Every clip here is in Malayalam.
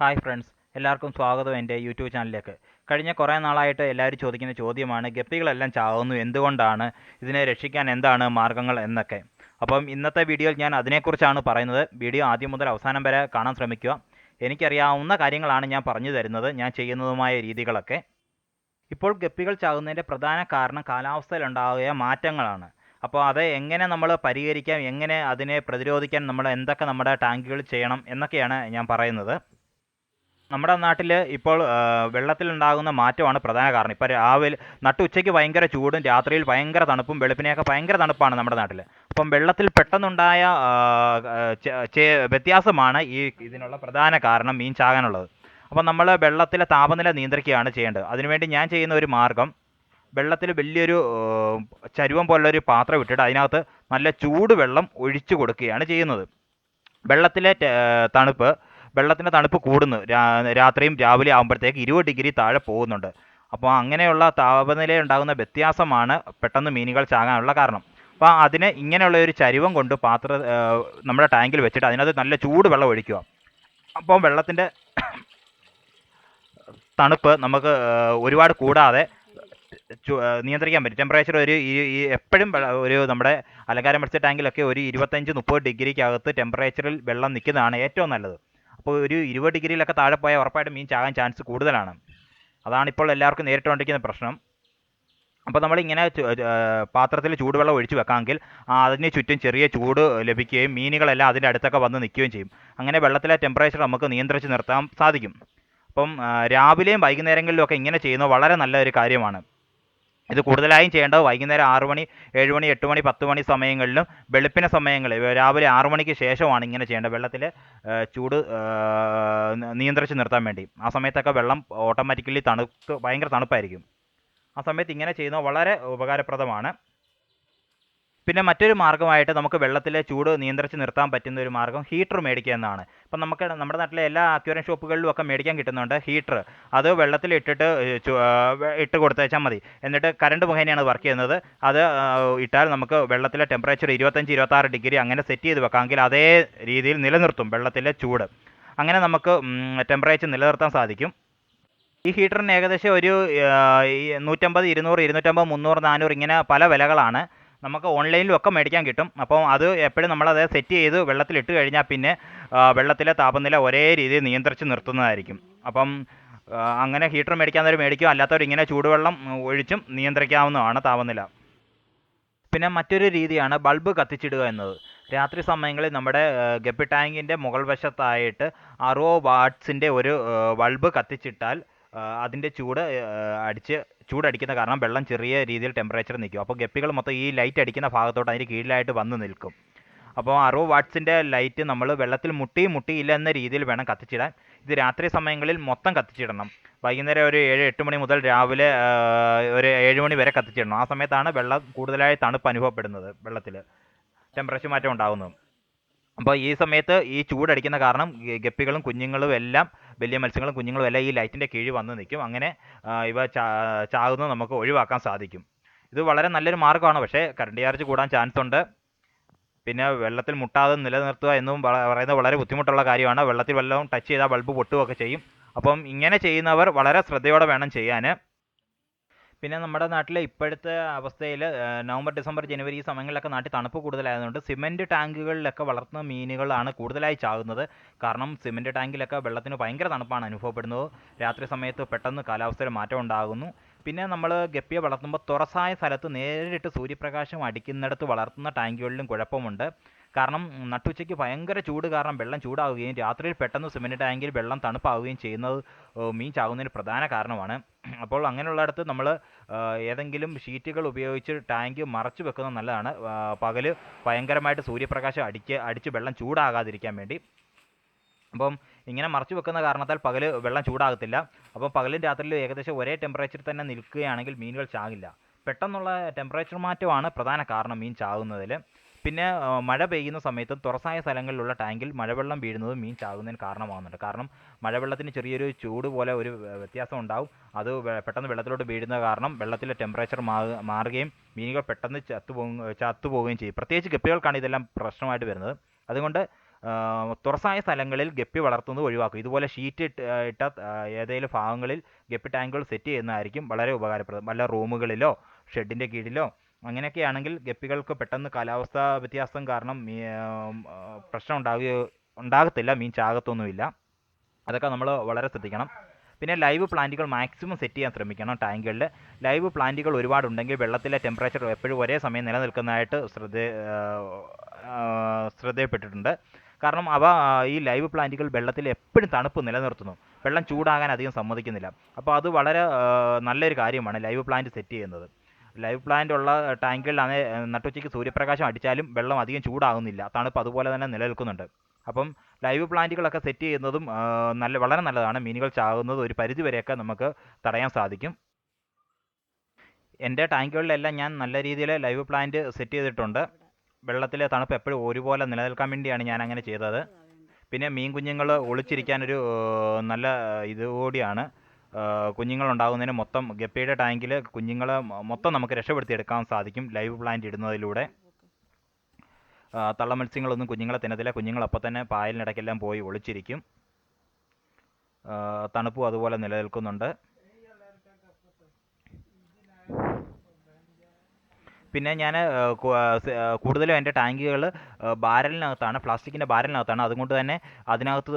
ഹായ് ഫ്രണ്ട്സ് എല്ലാവർക്കും സ്വാഗതം എന്റെ യൂട്യൂബ് ചാനലിലേക്ക്. കഴിഞ്ഞ കുറേ നാളായിട്ട് എല്ലാവരും ചോദിക്കുന്ന ചോദ്യമാണ് ഗപ്പികളെല്ലാം ചാവുന്നു എന്തുകൊണ്ടാണ്? ഇതിനെ രക്ഷിക്കാൻ എന്താണ് മാർഗങ്ങൾ എന്നൊക്കെ. അപ്പം ഇന്നത്തെ വീഡിയോയിൽ ഞാൻ അതിനെക്കുറിച്ചാണ് പറയുന്നത്. വീഡിയോ ആദ്യം മുതൽ അവസാനം വരെ കാണാൻ ശ്രമിക്കുക. എനിക്കറിയാവുന്ന കാര്യങ്ങളാണ് ഞാൻ പറഞ്ഞു തരുന്നത് ഞാൻ ചെയ്യുന്നതുമായ രീതികളൊക്കെ. ഇപ്പോൾ ഗപ്പികൾ ചാകുന്നതിന്റെ പ്രധാന കാരണം കാലാവസ്ഥയിലുണ്ടാകുക മാറ്റങ്ങളാണ്. അപ്പോൾ അത് എങ്ങനെ നമ്മൾ പരിഹരിക്കാം എങ്ങനെ അതിനെ പ്രതിരോധിക്കാൻ നമ്മൾ എന്തൊക്കെ നമ്മുടെ ടാങ്കുകൾ ചെയ്യണം എന്നൊക്കെയാണ് ഞാൻ പറയുന്നത്. നമ്മുടെ നാട്ടിൽ ഇപ്പോൾ വെള്ളത്തിലുണ്ടാകുന്ന മാറ്റമാണ് പ്രധാന കാരണം. ഇപ്പോൾ രാവിലെ നട്ടുച്ചയ്ക്ക് ഭയങ്കര ചൂടും രാത്രിയിൽ ഭയങ്കര തണുപ്പും വെളുപ്പിനെയൊക്കെ ഭയങ്കര തണുപ്പാണ് നമ്മുടെ നാട്ടിൽ അപ്പം വെള്ളത്തിൽ പെട്ടെന്നുണ്ടായ വ്യത്യാസമാണ് ഈ ഇതിനുള്ള പ്രധാന കാരണം മീൻ ചാകാനുള്ളത്. അപ്പം നമ്മൾ വെള്ളത്തിലെ താപനില നിയന്ത്രിക്കുകയാണ് ചെയ്യേണ്ടത്. അതിനുവേണ്ടി ഞാൻ ചെയ്യുന്ന ഒരു മാർഗം വെള്ളത്തിൽ വലിയൊരു ചരുവം പോലുള്ളൊരു പാത്രം ഇട്ടിട്ട് അതിനകത്ത് നല്ല ചൂടുവെള്ളം ഒഴിച്ചു കൊടുക്കുകയാണ് ചെയ്യുന്നത്. വെള്ളത്തിലെ തണുപ്പ് വെള്ളത്തിന്റെ തണുപ്പ് കൂടുന്നു. രാത്രിയും രാവിലെ ആകുമ്പോഴത്തേക്ക് ഇരുപത് ഡിഗ്രി താഴെ പോകുന്നുണ്ട്. അപ്പോൾ അങ്ങനെയുള്ള താപനിലയിൽ ഉണ്ടാകുന്ന വ്യത്യാസമാണ് പെട്ടെന്ന് മീനുകൾ ചാകാനുള്ള കാരണം. അപ്പോൾ അതിന് ഇങ്ങനെയുള്ള ഒരു ചരിവം കൊണ്ട് പാത്ര നമ്മുടെ ടാങ്കിൽ വെച്ചിട്ട് അതിനകത്ത് നല്ല ചൂട് വെള്ളം ഒഴിക്കുക. അപ്പോൾ വെള്ളത്തിന്റെ തണുപ്പ് നമുക്ക് ഒരുപാട് കൂടാതെ നിയന്ത്രിക്കാൻ പറ്റും. ടെമ്പറേച്ചർ ഒരു എപ്പോഴും ഒരു നമ്മുടെ അലങ്കാരം പഠിച്ച ടാങ്കിലൊക്കെ ഒരു ഇരുപത്തഞ്ച് മുപ്പത് ഡിഗ്രിക്കകത്ത് ടെമ്പറേച്ചറിൽ വെള്ളം നിൽക്കുന്നതാണ് ഏറ്റവും നല്ലത്. അപ്പോൾ ഒരു ഇരുപത് ഡിഗ്രിയിലൊക്കെ താഴെ പോയാൽ ഉറപ്പായിട്ടും മീൻ ചാകാൻ ചാൻസ് കൂടുതലാണ്. അതാണ് ഇപ്പോൾ എല്ലാവർക്കും നേരിട്ടുകൊണ്ടിരിക്കുന്ന പ്രശ്നം. അപ്പോൾ നമ്മളിങ്ങനെ പാത്രത്തിൽ ചൂടുവെള്ളം ഒഴിച്ച് വെക്കാമെങ്കിൽ അതിന് ചുറ്റും ചെറിയ ചൂട് ലഭിക്കുകയും മീനുകളെല്ലാം അതിന്റെ അടുത്തൊക്കെ വന്ന് നിൽക്കുകയും ചെയ്യും. അങ്ങനെ വെള്ളത്തിലെ ടെമ്പറേച്ചർ നമുക്ക് നിയന്ത്രിച്ച് നിർത്താൻ സാധിക്കും. അപ്പം രാവിലെയും വൈകുന്നേരങ്ങളിലും ഒക്കെ ഇങ്ങനെ ചെയ്യുന്നത് വളരെ നല്ലൊരു കാര്യമാണ്. ഇത് കൂടുതലായും ചെയ്യേണ്ടത് വൈകുന്നേരം ആറ് മണി ഏഴ് മണി എട്ട് മണി പത്ത് മണി സമയങ്ങളിലും വെളുപ്പിനെ സമയങ്ങളിൽ രാവിലെ ആറു മണിക്ക് ശേഷമാണ് ഇങ്ങനെ ചെയ്യേണ്ടത്. വെള്ളത്തിൽ ചൂട് നിയന്ത്രിച്ച് നിർത്താൻ വേണ്ടി. ആ സമയത്തൊക്കെ വെള്ളം ഓട്ടോമാറ്റിക്കലി തണുത്ത് ഭയങ്കര തണുപ്പായിരിക്കും. ആ സമയത്ത് ഇങ്ങനെ ചെയ്യുന്നത് വളരെ ഉപകാരപ്രദമാണ്. പിന്നെ മറ്റൊരു മാർഗമായിട്ട് നമുക്ക് വെള്ളത്തിലെ ചൂട് നിയന്ത്രിച്ച് നിർത്താൻ പറ്റുന്ന ഒരു മാർഗം ഹീറ്റർ മേടിക്കുക എന്നാണ്. ഇപ്പം നമുക്ക് നമ്മുടെ നാട്ടിലെ എല്ലാ അക്യൂറൻ ഷോപ്പുകളിലും ഒക്കെ മേടിക്കാൻ കിട്ടുന്നുണ്ട് ഹീറ്റർ. അത് വെള്ളത്തിൽ ഇട്ടിട്ട് ഇട്ട് കൊടുത്തേച്ചാൽ മതി. എന്നിട്ട് കറണ്ട് മുഖേനയാണ് വർക്ക് ചെയ്യുന്നത്. അത് ഇട്ടാൽ നമുക്ക് വെള്ളത്തിലെ ടെമ്പറേച്ചർ ഇരുപത്തഞ്ച് ഇരുപത്താറ് ഡിഗ്രി അങ്ങനെ സെറ്റ് ചെയ്ത് വെക്കാമെങ്കിൽ അതേ രീതിയിൽ നിലനിർത്തും വെള്ളത്തിലെ ചൂട്. അങ്ങനെ നമുക്ക് ടെമ്പറേച്ചർ നിലനിർത്താൻ സാധിക്കും. ഈ ഹീറ്ററിന് ഏകദേശം ഒരു നൂറ്റമ്പത് ഇരുന്നൂറ് ഇരുന്നൂറ്റമ്പത് മുന്നൂറ് നാനൂറ് ഇങ്ങനെ പല വിലകളാണ്. നമുക്ക് ഓൺലൈനിലും ഒക്കെ മേടിക്കാൻ കിട്ടും. അപ്പോൾ അത് എപ്പോഴും നമ്മളത് സെറ്റ് ചെയ്ത് വെള്ളത്തിലിട്ട് കഴിഞ്ഞാൽ പിന്നെ വെള്ളത്തിലെ താപനില ഒരേ രീതിയിൽ നിയന്ത്രിച്ച് നിർത്തുന്നതായിരിക്കും. അപ്പം അങ്ങനെ ഹീറ്റർ മേടിക്കാവുന്നവർ മേടിക്കും. അല്ലാത്തവർ ഇങ്ങനെ ചൂടുവെള്ളം ഒഴിച്ചും നിയന്ത്രിക്കാവുന്നതാണ് താപനില. പിന്നെ മറ്റൊരു രീതിയാണ് ബൾബ് കത്തിച്ചിടുക എന്നത്. രാത്രി സമയങ്ങളിൽ നമ്മുടെ ഗപ്പി ടാങ്കിന്റെ മുകൾ വശത്തായിട്ട് അറുപത് വാട്ട്സിന്റെ ഒരു ബൾബ് കത്തിച്ചിട്ടാൽ അതിന്റെ ചൂട് അടിച്ച് ചൂടടിക്കുന്ന കാരണം വെള്ളം ചെറിയ രീതിയിൽ ടെമ്പറേച്ചർ നിൽക്കും. അപ്പോൾ ഗപ്പികൾ മൊത്തം ഈ ലൈറ്റ് അടിക്കുന്ന ഭാഗത്തോട്ട് അതിന് കീഴിലായിട്ട് വന്ന് നിൽക്കും. അപ്പോൾ അറുപത് വാട്ട്സിന്റെ ലൈറ്റ് നമ്മൾ വെള്ളത്തിൽ മുട്ടി മുട്ടിയില്ല എന്ന രീതിയിൽ വേണം കത്തിച്ചിടാൻ. ഇത് രാത്രി സമയങ്ങളിൽ മൊത്തം കത്തിച്ചിടണം. വൈകുന്നേരം ഒരു ഏഴ് എട്ട് മണി മുതൽ രാവിലെ ഒരു ഏഴ് മണി വരെ കത്തിച്ചിടണം. ആ സമയത്താണ് വെള്ളം കൂടുതലായി തണുപ്പ് അനുഭവപ്പെടുന്നത് വെള്ളത്തിൽ. ടെമ്പറേച്ചർ മാറ്റം ഉണ്ടാകുന്നത് അപ്പോൾ ഈ സമയത്ത് ഈ ചൂടടിക്കുന്ന കാരണം ഗപ്പികളും കുഞ്ഞുങ്ങളും എല്ലാം വലിയ മത്സ്യങ്ങളും കുഞ്ഞുങ്ങളും എല്ലാം ഈ ലൈറ്റിന്റെ കീഴിൽ വന്ന് നിൽക്കും. അങ്ങനെ ഇവ ചാകുന്നത് നമുക്ക് ഒഴിവാക്കാൻ സാധിക്കും. ഇത് വളരെ നല്ലൊരു മാർഗമാണ്. പക്ഷേ കറണ്ട് ചാർജ് കൂടാൻ ചാൻസ് ഉണ്ട്. പിന്നെ വെള്ളത്തിൽ മുട്ടാതെ നിലനിർത്തുക എന്നും പറയുന്നത് വളരെ ബുദ്ധിമുട്ടുള്ള കാര്യമാണ്. വെള്ളത്തിൽ വല്ലതും ടച്ച് ചെയ്താൽ ബൾബ് പൊട്ടുകയൊക്കെ ചെയ്യും. അപ്പം ഇങ്ങനെ ചെയ്യുന്നവർ വളരെ ശ്രദ്ധയോടെ വേണം ചെയ്യാൻ. പിന്നെ നമ്മുടെ നാട്ടിലെ ഇപ്പോഴത്തെ അവസ്ഥയിൽ നവംബർ ഡിസംബർ ജനുവരി ഈ സമയങ്ങളിലൊക്കെ നാട്ടിൽ തണുപ്പ് കൂടുതലായതുകൊണ്ട് സിമന്റ് ടാങ്കുകളിലൊക്കെ വളർത്തുന്ന മീനുകളാണ് കൂടുതലായി ചാകുന്നത്. കാരണം സിമന്റ് ടാങ്കിലൊക്കെ വെള്ളത്തിന് ഭയങ്കര തണുപ്പാണ് അനുഭവപ്പെടുന്നത്. രാത്രി സമയത്ത് പെട്ടെന്ന് കാലാവസ്ഥയിൽ മാറ്റം ഉണ്ടാകുന്നു. പിന്നെ നമ്മൾ ഗപ്പിയെ വളർത്തുമ്പോൾ തുറസായ സ്ഥലത്ത് നേരിട്ട് സൂര്യപ്രകാശം അടിക്കുന്നിടത്ത് വളർത്തുന്ന ടാങ്കുകളിലും കുഴപ്പമുണ്ട്. കാരണം നട്ടുച്ചയ്ക്ക് ഭയങ്കര ചൂട് കാരണം വെള്ളം ചൂടാവുകയും രാത്രിയിൽ പെട്ടെന്ന് സിമന്റ് ടാങ്കിൽ വെള്ളം തണുപ്പാവുകയും ചെയ്യുന്നത് മീൻ ചാകുന്നതിന് പ്രധാന കാരണമാണ്. അപ്പോൾ അങ്ങനെയുള്ളിടത്ത് നമ്മൾ ഏതെങ്കിലും ഷീറ്റുകൾ ഉപയോഗിച്ച് ടാങ്ക് മറച്ചു വെക്കുന്നത് നല്ലതാണ്. പകൽ ഭയങ്കരമായിട്ട് സൂര്യപ്രകാശം അടിക്ക് അടിച്ച് വെള്ളം ചൂടാകാതിരിക്കാൻ വേണ്ടി. അപ്പം ഇങ്ങനെ മറച്ചു വെക്കുന്ന കാരണത്താൽ പകൽ വെള്ളം ചൂടാകത്തില്ല. അപ്പോൾ പകലും രാത്രിയിലും ഏകദേശം ഒരേ ടെമ്പറേച്ചറിൽ തന്നെ നിൽക്കുകയാണെങ്കിൽ മീനുകൾ ചാകില്ല. പെട്ടെന്നുള്ള ടെമ്പറേച്ചർ മാറ്റമാണ് പ്രധാന കാരണം മീൻ ചാകുന്നതിൽ. പിന്നെ മഴ പെയ്യുന്ന സമയത്തും തുറസായ സ്ഥലങ്ങളിലുള്ള ടാങ്കിൽ മഴവെള്ളം വീഴുന്നത് മീൻ ചാകുന്നതിന് കാരണമാകുന്നുണ്ട്. കാരണം മഴവെള്ളത്തിന് ചെറിയൊരു ചൂട് പോലെ ഒരു വ്യത്യാസം ഉണ്ടാവും. അത് പെട്ടെന്ന് വെള്ളത്തിലോട്ട് വീഴുന്ന കാരണം വെള്ളത്തിലെ ടെമ്പറേച്ചർ മാറുകയും മീനുകൾ പെട്ടെന്ന് ചത്തുപോകും ചത്തുപോവുകയും ചെയ്യും. പ്രത്യേകിച്ച് ഗപ്പികൾക്കാണ് ഇതെല്ലാം പ്രശ്നമായിട്ട് വരുന്നത്. അതുകൊണ്ട് തുറസായ സ്ഥലങ്ങളിൽ ഗപ്പി വളർത്തുന്നത് ഒഴിവാക്കും ഇതുപോലെ ഷീറ്റ് ഇട്ട് ഏതെങ്കിലും ഭാഗങ്ങളിൽ ഗപ്പി ടാങ്കുകൾ സെറ്റ് ചെയ്യുന്നതായിരിക്കും വളരെ ഉപകാരപ്രദം. വല്ല റൂമുകളിലോ ഷെഡിന്റെ കീഴിലോ അങ്ങനെയൊക്കെ ആണെങ്കിൽ ഗപ്പികൾക്ക് പെട്ടെന്ന് കാലാവസ്ഥാ വ്യത്യാസം കാരണം പ്രശ്നം ഉണ്ടാകുകയോ ഉണ്ടാകത്തില്ല മീൻ ചാകത്തൊന്നുമില്ല. അതൊക്കെ നമ്മൾ വളരെ ശ്രദ്ധിക്കണം. പിന്നെ ലൈവ് പ്ലാന്റുകൾ മാക്സിമം സെറ്റ് ചെയ്യാൻ ശ്രമിക്കണം ടാങ്കുകളിൽ ലൈവ് പ്ലാന്റുകൾ ഒരുപാടുണ്ടെങ്കിൽ വെള്ളത്തിലെ ടെമ്പറേച്ചർ എപ്പോഴും ഒരേ സമയം നിലനിൽക്കുന്നതായിട്ട് ശ്രദ്ധ ശ്രദ്ധയപ്പെട്ടിട്ടുണ്ട്. കാരണം അവ ഈ ലൈവ് പ്ലാന്റുകൾ വെള്ളത്തിൽ എപ്പോഴും തണുപ്പ് നിലനിർത്തുന്നു. വെള്ളം ചൂടാകാൻ അധികം സമ്മതിക്കുന്നില്ല. അപ്പോൾ അത് വളരെ നല്ലൊരു കാര്യമാണ് ലൈവ് പ്ലാന്റ് സെറ്റ് ചെയ്യുന്നത്. ലൈവ് പ്ലാന്റ് ഉള്ള ടാങ്കുകളിലാണ് നട്ടുച്ചയ്ക്ക് സൂര്യപ്രകാശം അടിച്ചാലും വെള്ളം അധികം ചൂടാകുന്നില്ല. തണുപ്പ് അതുപോലെ തന്നെ നിലനിൽക്കുന്നുണ്ട്. അപ്പം ലൈവ് പ്ലാന്റുകളൊക്കെ സെറ്റ് ചെയ്യുന്നതും നല്ല വളരെ നല്ലതാണ്. മീനുകൾ ചാകുന്നത് ഒരു പരിധി വരെയൊക്കെ നമുക്ക് തടയാൻ സാധിക്കും. എന്റെ ടാങ്കുകളിലെല്ലാം ഞാൻ നല്ല രീതിയിൽ ലൈവ് പ്ലാന്റ് സെറ്റ് ചെയ്തിട്ടുണ്ട്. വെള്ളത്തിലെ തണുപ്പ് എപ്പോഴും ഒരുപോലെ നിലനിൽക്കാൻ വേണ്ടിയാണ് ഞാൻ അങ്ങനെ ചെയ്തത്. പിന്നെ മീൻ കുഞ്ഞുങ്ങൾ ഒളിച്ചിരിക്കാനൊരു നല്ല ഇത് കൂടിയാണ്. കുഞ്ഞുങ്ങൾ മൊത്തം ഗപ്പിയുടെ ടാങ്കിൽ കുഞ്ഞുങ്ങളെ മൊത്തം നമുക്ക് രക്ഷപ്പെടുത്തിയെടുക്കാൻ സാധിക്കും ലൈവ് പ്ലാന്റ് ഇടുന്നതിലൂടെ. തള്ള മത്സ്യങ്ങളൊന്നും കുഞ്ഞുങ്ങളെ തിന്നത്തില്ല. കുഞ്ഞുങ്ങൾ അപ്പം തന്നെ പായലിനിടയ്ക്കെല്ലാം പോയി ഒളിച്ചിരിക്കും. തണുപ്പും അതുപോലെ നിലനിൽക്കുന്നുണ്ട്. പിന്നെ ഞാൻ കൂടുതലും എന്റെ ടാങ്കുകൾ ബാരലിനകത്താണ് പ്ലാസ്റ്റിക്കിന്റെ ബാരലിനകത്താണ്. അതുകൊണ്ട് തന്നെ അതിനകത്ത്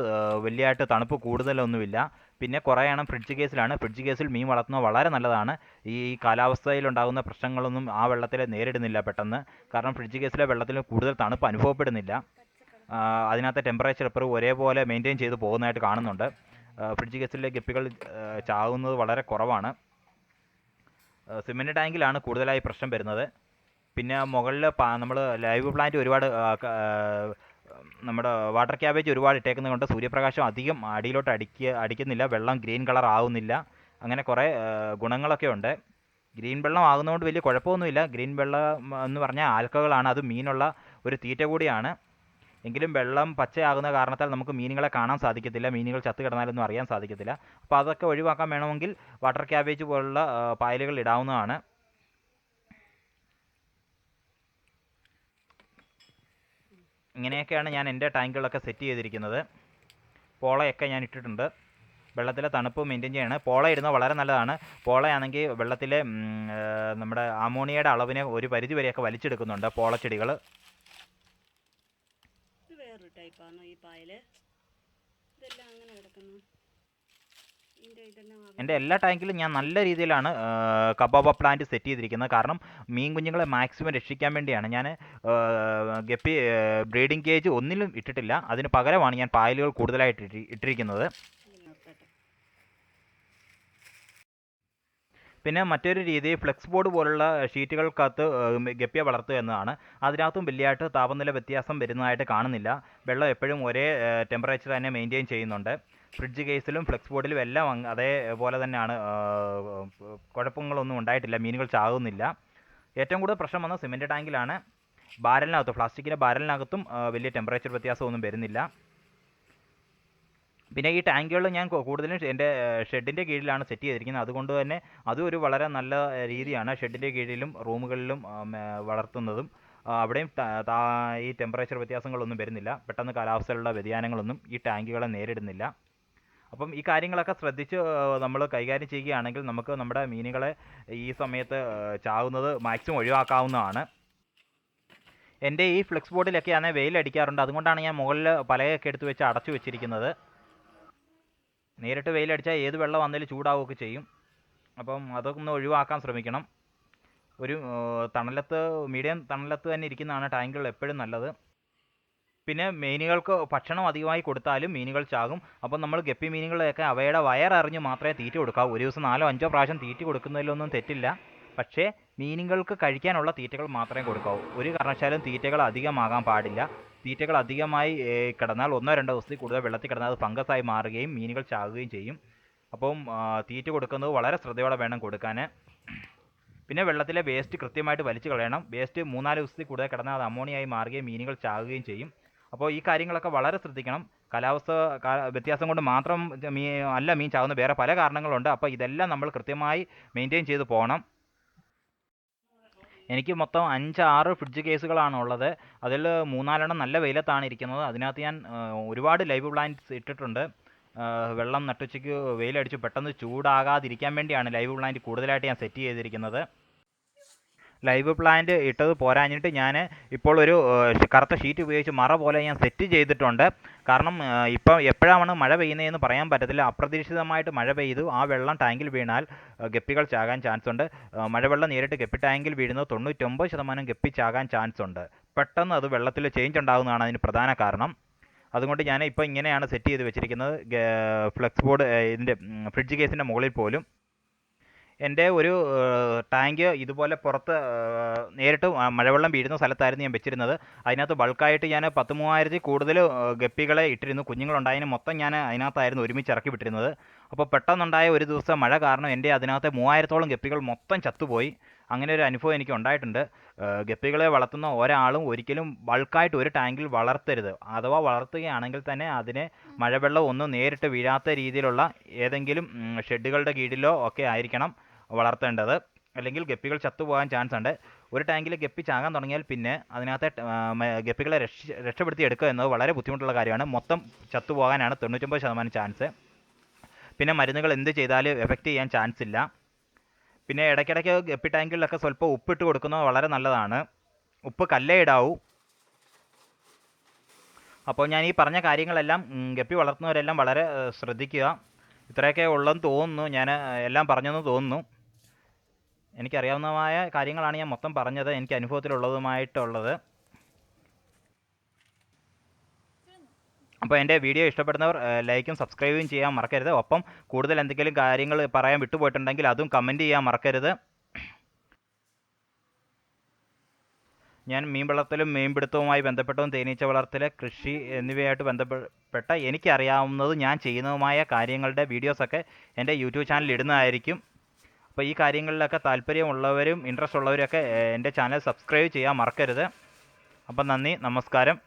വലിയായിട്ട് തണുപ്പ് കൂടുതലൊന്നുമില്ല. പിന്നെ കുറേ എണ്ണം ഫ്രിഡ്ജ് കേസിലാണ്. ഫ്രിഡ്ജ് കേസിൽ മീൻ വളർത്തുന്നത് വളരെ നല്ലതാണ്. ഈ കാലാവസ്ഥയിലുണ്ടാകുന്ന പ്രശ്നങ്ങളൊന്നും ആ വെള്ളത്തിൽ നേരിടുന്നില്ല പെട്ടെന്ന്. കാരണം ഫ്രിഡ്ജ് കേസിലെ വെള്ളത്തിൽ കൂടുതൽ തണുപ്പ് അനുഭവപ്പെടുന്നില്ല. അതിനകത്ത് ടെമ്പറേച്ചർ എപ്പോഴും ഒരേപോലെ മെയിന്റെയിൻ ചെയ്ത് പോകുന്നതായിട്ട് കാണുന്നുണ്ട്. ഫ്രിഡ്ജ് കേസിലെ ഗപ്പികൾ ചാകുന്നത് വളരെ കുറവാണ്. സിമെന്റ് ടാങ്കിലാണ് കൂടുതലായി പ്രശ്നം വരുന്നത്. പിന്നെ മുകളിൽ നമ്മൾ ലൈവ് പ്ലാന്റ് ഒരുപാട് നമ്മുടെ വാട്ടർ ക്യാബേജ് ഒരുപാട് ഇട്ടേക്കുന്നത് കൊണ്ട് സൂര്യപ്രകാശം അധികം അടിയിലോട്ട് അടിക്കുക അടിക്കുന്നില്ല. വെള്ളം ഗ്രീൻ കളർ ആവുന്നില്ല. അങ്ങനെ കുറേ ഗുണങ്ങളൊക്കെ ഉണ്ട്. ഗ്രീൻ വെള്ളം ആകുന്നതുകൊണ്ട് വലിയ കുഴപ്പമൊന്നുമില്ല. ഗ്രീൻ വെള്ളം എന്ന് പറഞ്ഞാൽ ആൽക്കകളാണ്. അത് മീനുള്ള ഒരു തീറ്റ കൂടിയാണ്. എങ്കിലും വെള്ളം പച്ചയാകുന്ന കാരണത്താൽ നമുക്ക് മീനുകളെ കാണാൻ സാധിക്കത്തില്ല. മീനുകൾ ചത്തു കിടന്നാലൊന്നും അറിയാൻ സാധിക്കത്തില്ല. അപ്പോൾ അതൊക്കെ ഒഴിവാക്കാൻ വേണമെങ്കിൽ വാട്ടർ ക്യാബേജ് പോലുള്ള പായലുകൾ ഇടാവുന്നതാണ്. ഇങ്ങനെയൊക്കെയാണ് ഞാൻ എന്റെ ടാങ്കുകളൊക്കെ സെറ്റ് ചെയ്തിരിക്കുന്നത്. പോളയൊക്കെ ഞാൻ ഇട്ടിട്ടുണ്ട്. വെള്ളത്തിലെ തണുപ്പ് മെയിന്റെയിൻ ചെയ്യണം. പോള ഇടുന്നത് വളരെ നല്ലതാണ്. പോളയാണെങ്കിൽ വെള്ളത്തിലെ നമ്മുടെ അമോണിയയുടെ അളവിനെ ഒരു പരിധി വരെയൊക്കെ വലിച്ചെടുക്കുന്നുണ്ട് പോളച്ചെടികൾ ഇത് വേറൊരു ടൈപ്പാണോ ഈ പായൽ ഇതെല്ലാം അങ്ങനെ കിടക്കുന്നു. എന്റെ എല്ലാ ടാങ്കിലും ഞാൻ നല്ല രീതിയിലാണ് കബാബ പ്ലാന്റ് സെറ്റ് ചെയ്തിരിക്കുന്നത്. കാരണം മീൻ കുഞ്ഞുങ്ങളെ മാക്സിമം രക്ഷിക്കാൻ വേണ്ടിയാണ്. ഞാൻ ഗപ്പി ബ്രീഡിംഗ് കേജ് ഒന്നിലും ഇട്ടിട്ടില്ല. അതിന് പകരമാണ് ഞാൻ പായലുകൾ കൂടുതലായിട്ട് ഇട്ടിരിക്കുന്നത്. പിന്നെ മറ്റൊരു രീതി ഫ്ലെക്സ് ബോർഡ് പോലുള്ള ഷീറ്റുകൾക്കകത്ത് ഗപ്പിയെ വളർത്തുക എന്നതാണ്. അതിനകത്തും വലിയതായിട്ട് താപനില വ്യത്യാസം വരുന്നതായിട്ട് കാണുന്നില്ല. വെള്ളം എപ്പോഴും ഒരേ ടെമ്പറേച്ചർ തന്നെ മെയിന്റെയിൻ ചെയ്യുന്നുണ്ട്. ഫ്രിഡ്ജ് കേസിലും ഫ്ലെക്സ് ബോർഡിലും എല്ലാം അതേപോലെ തന്നെയാണ് കുഴപ്പങ്ങളൊന്നും ഉണ്ടായിട്ടില്ല മീനുകൾ ചാകുന്നില്ല. ഏറ്റവും കൂടുതൽ പ്രശ്നം വന്നത് സിമെന്റ് ടാങ്കിലാണ്. ബാരലിനകത്തും പ്ലാസ്റ്റിക്കിന്റെ ബാരലിനകത്തും വലിയ ടെമ്പറേച്ചർ വ്യത്യാസമൊന്നും വരുന്നില്ല. പിന്നെ ഈ ടാങ്കുകൾ ഞാൻ കൂടുതലും എന്റെ ഷെഡിന്റെ കീഴിലാണ് സെറ്റ് ചെയ്തിരിക്കുന്നത്. അതുകൊണ്ട് തന്നെ അതും ഒരു വളരെ നല്ല രീതിയാണ് ഷെഡിന്റെ കീഴിലും റൂമുകളിലും വളർത്തുന്നതും. അവിടെയും ഈ ടെമ്പറേച്ചർ വ്യത്യാസങ്ങളൊന്നും വരുന്നില്ല. പെട്ടെന്ന് കാലാവസ്ഥയിലുള്ള വ്യതിയാനങ്ങളൊന്നും ഈ ടാങ്കുകളെ നേരിടുന്നില്ല. അപ്പം ഈ കാര്യങ്ങളൊക്കെ ശ്രദ്ധിച്ച് നമ്മൾ കൈകാര്യം ചെയ്യുകയാണെങ്കിൽ നമുക്ക് നമ്മുടെ മീനുകളെ ഈ സമയത്ത് ചാവുന്നത് മാക്സിമം ഒഴിവാക്കാവുന്നതാണ്. എന്റെ ഈ ഫ്ലെക്സ് ബോർഡിലൊക്കെയാണ് വെയിലടിക്കാറുണ്ട്. അതുകൊണ്ടാണ് ഞാൻ മുകളിൽ പലയൊക്കെ എടുത്ത് വെച്ച് അടച്ചു വെച്ചിരിക്കുന്നത്. നേരിട്ട് വെയിലടിച്ചാൽ ഏത് വെള്ളം വന്നാലും ചൂടാവുകയൊക്കെ ചെയ്യും. അപ്പം അതൊക്കെ ഒന്ന് ഒഴിവാക്കാൻ ശ്രമിക്കണം. ഒരു തണലത്ത് മീഡിയം തണലത്ത് തന്നെ ഇരിക്കുന്നതാണ് ടാങ്കുകൾ എപ്പോഴും നല്ലത്. പിന്നെ മീനുകൾക്ക് ഭക്ഷണം അധികമായി കൊടുത്താലും മീനുകൾ ചാകും. അപ്പം നമ്മൾ ഗപ്പി മീനുകളെയൊക്കെ അവയുടെ വയററിഞ്ഞ് മാത്രമേ തീറ്റ കൊടുക്കാവൂ. ഒരു ദിവസം നാലോ അഞ്ചോ പ്രാവശ്യം തീറ്റ കൊടുക്കുന്നതിലൊന്നും തെറ്റില്ല. പക്ഷേ മീനുകൾക്ക് കഴിക്കാനുള്ള തീറ്റകൾ മാത്രമേ കൊടുക്കാവൂ. ഒരു കാരണവശാലും തീറ്റകൾ അധികമാകാൻ പാടില്ല. തീറ്റകൾ അധികമായി കിടന്നാൽ ഒന്നോ രണ്ടോ ദിവസത്തിൽ കൂടുതൽ വെള്ളത്തിൽ കിടന്നാൽ അത് ഫംഗസായി മാറുകയും മീനുകൾ ചാകുകയും ചെയ്യും. അപ്പം തീറ്റ കൊടുക്കുന്നത് വളരെ ശ്രദ്ധയോടെ വേണം കൊടുക്കാൻ പിന്നെ വെള്ളത്തിലെ വേസ്റ്റ് കൃത്യമായിട്ട് വലിച്ചു കളയണം. വേസ്റ്റ് മൂന്നാൽ ദിവസത്തിൽ കൂടുതൽ കിടന്നാൽ അത് അമോണിയായി മാറുകയും മീനുകൾ ചാകുകയും ചെയ്യും. അപ്പോൾ ഈ കാര്യങ്ങളൊക്കെ വളരെ ശ്രദ്ധിക്കണം. കാലാവസ്ഥ വ്യത്യാസം കൊണ്ട് മാത്രം മീ അല്ല മീൻ ചാവുന്ന വേറെ പല കാരണങ്ങളുണ്ട്. അപ്പോൾ ഇതെല്ലാം നമ്മൾ കൃത്യമായി മെയിന്റെയിൻ ചെയ്ത് പോകണം എനിക്ക് മൊത്തം അഞ്ച് ആറ് ഫ്രിഡ്ജ് കേസുകളാണ് ഉള്ളത്. അതിൽ മൂന്നാലെണ്ണം നല്ല വെയിലത്താണ് ഇരിക്കുന്നത്. അതിനകത്ത് ഞാൻ ഒരുപാട് ലൈവ് പ്ലാന്റ്സ് ഇട്ടിട്ടുണ്ട്. വെള്ളം നട്ടുച്ചയ്ക്ക് വെയിലടിച്ച് പെട്ടെന്ന് ചൂടാകാതിരിക്കാൻ വേണ്ടിയാണ് ലൈവ് പ്ലാന്റ് കൂടുതലായിട്ട് ഞാൻ സെറ്റ് ചെയ്തിരിക്കുന്നത്. ലൈവ് പ്ലാന്റ് ഇട്ടത് പോരാഞ്ഞിട്ട് ഞാൻ ഇപ്പോൾ ഒരു കറുത്ത ഷീറ്റ് ഉപയോഗിച്ച് മറ പോലെ ഞാൻ സെറ്റ് ചെയ്തിട്ടുണ്ട്. കാരണം ഇപ്പോൾ എപ്പോഴാണ് മഴ പെയ്യുന്നതെന്ന് പറയാൻ പറ്റത്തില്ല. അപ്രതീക്ഷിതമായിട്ട് മഴ പെയ്തു. ആ വെള്ളം ടാങ്കിൽ വീണാൽ ഗപ്പികൾ ചാകാൻ ചാൻസ് ഉണ്ട് മഴവെള്ളം നേരിട്ട് ഗപ്പി ടാങ്കിൽ വീഴുന്നത് തൊണ്ണൂറ്റൊമ്പത് ശതമാനം ഗപ്പി ചാകാൻ ചാൻസ് ഉണ്ട് പെട്ടെന്ന് അത് വെള്ളത്തിൽ ചേഞ്ച് ഉണ്ടാകുന്നതാണ് അതിന് പ്രധാന കാരണം. അതുകൊണ്ട് ഞാൻ ഇപ്പോൾ ഇങ്ങനെയാണ് സെറ്റ് ചെയ്ത് വെച്ചിരിക്കുന്നത്. ഫ്ലെക്സ് ബോർഡ് ഇതിന്റെ ഫ്രിഡ്ജ് കേസിന്റെ മുകളിൽ പോലും. എന്റെ ഒരു ടാങ്ക് ഇതുപോലെ പുറത്ത് നേരിട്ട് മഴവെള്ളം വീഴുന്ന സ്ഥലത്തായിരുന്നു ഞാൻ വെച്ചിരുന്നത്. അതിനകത്ത് ബൾക്കായിട്ട് ഞാൻ പത്ത് മൂവായിരത്തിൽ കൂടുതൽ ഗപ്പികളെ ഇട്ടിരുന്നു. കുഞ്ഞുങ്ങളുണ്ടായതിന് മൊത്തം ഞാൻ അതിനകത്തായിരുന്നു ഒരുമിച്ച് ഇറക്കി വിട്ടിരുന്നത്. അപ്പോൾ പെട്ടെന്നുണ്ടായ ഒരു ദിവസം മഴ കാരണം എന്റെ അതിനകത്തെ മൂവായിരത്തോളം ഗപ്പികൾ മൊത്തം ചത്തുപോയി. അങ്ങനെ ഒരു അനുഭവം എനിക്ക് ഉണ്ടായിട്ടുണ്ട്. ഗപ്പികളെ വളർത്തുന്ന ഒരാളും ഒരിക്കലും ബൾക്കായിട്ട് ഒരു ടാങ്കിൽ വളർത്തരുത്. അഥവാ വളർത്തുകയാണെങ്കിൽ തന്നെ അതിനെ മഴവെള്ളം ഒന്നും നേരിട്ട് വീഴാത്ത രീതിയിലുള്ള ഏതെങ്കിലും ഷെഡുകളുടെ കീഴിലോ ഒക്കെ ആയിരിക്കണം. വളർത്തേണ്ടത്. അല്ലെങ്കിൽ ഗപ്പികൾ ചത്തുപോകാൻ ചാൻസ് ഉണ്ട്. ഒരു ടാങ്കിൽ ഗപ്പി ചാകാൻ തുടങ്ങിയാൽ പിന്നെ അതിനകത്തെ ഗപ്പികളെ രക്ഷ രക്ഷപ്പെടുത്തി എടുക്കുക എന്നത് വളരെ ബുദ്ധിമുട്ടുള്ള കാര്യമാണ്. മൊത്തം ചത്തുപോകാനാണ് തൊണ്ണൂറ്റൊമ്പത് ശതമാനം ചാൻസ് പിന്നെ മരുന്നുകൾ എന്ത് ചെയ്താലും എഫക്റ്റ് ചെയ്യാൻ ചാൻസ് ഇല്ല. പിന്നെ ഇടയ്ക്കിടയ്ക്ക് ഗപ്പി ടാങ്കിലൊക്കെ സ്വല്പം ഉപ്പിട്ട് കൊടുക്കുന്നത് വളരെ നല്ലതാണ്. ഉപ്പ് കല്ലേ ഇടാവൂ അപ്പോൾ ഞാൻ ഈ പറഞ്ഞ കാര്യങ്ങളെല്ലാം ഗപ്പി വളർത്തുന്നവരെല്ലാം വളരെ ശ്രദ്ധിക്കുക. ഇത്രയൊക്കെ ഉള്ളെന്ന് തോന്നുന്നു. ഞാൻ എല്ലാം പറഞ്ഞെന്ന് തോന്നുന്നു. എനിക്കറിയാവുന്നതായ കാര്യങ്ങളാണ് ഞാൻ മൊത്തം പറഞ്ഞത് എനിക്ക് അനുഭവത്തിലുള്ളതുമായിട്ടുള്ളത്. അപ്പോൾ എന്റെ വീഡിയോ ഇഷ്ടപ്പെടുന്നവർ ലൈക്കും സബ്സ്ക്രൈബും ചെയ്യാൻ മറക്കരുത്. ഒപ്പം കൂടുതൽ എന്തെങ്കിലും കാര്യങ്ങൾ പറയാൻ വിട്ടുപോയിട്ടുണ്ടെങ്കിൽ അതും കമന്റ് ചെയ്യാൻ മറക്കരുത്. ഞാൻ മീൻ വളർത്തലും മീൻപിടുത്തവുമായി ബന്ധപ്പെട്ടതും തേനീച്ച വളർത്തൽ കൃഷി എന്നിവയായിട്ട് ബന്ധപ്പെട്ട എനിക്കറിയാവുന്നത് ഞാൻ ചെയ്യുന്നതുമായ കാര്യങ്ങളുടെ വീഡിയോസൊക്കെ എന്റെ യൂട്യൂബ് ചാനലിൽ ഇടുന്നതായിരിക്കും. അപ്പോൾ ഈ കാര്യങ്ങളിലൊക്കെ താല്പര്യമുള്ളവരും ഇൻട്രസ്റ്റ് ഉള്ളവരും ഒക്കെ എന്റെ ചാനൽ സബ്സ്ക്രൈബ് ചെയ്യാൻ മറക്കരുത്. അപ്പം നന്ദി നമസ്കാരം.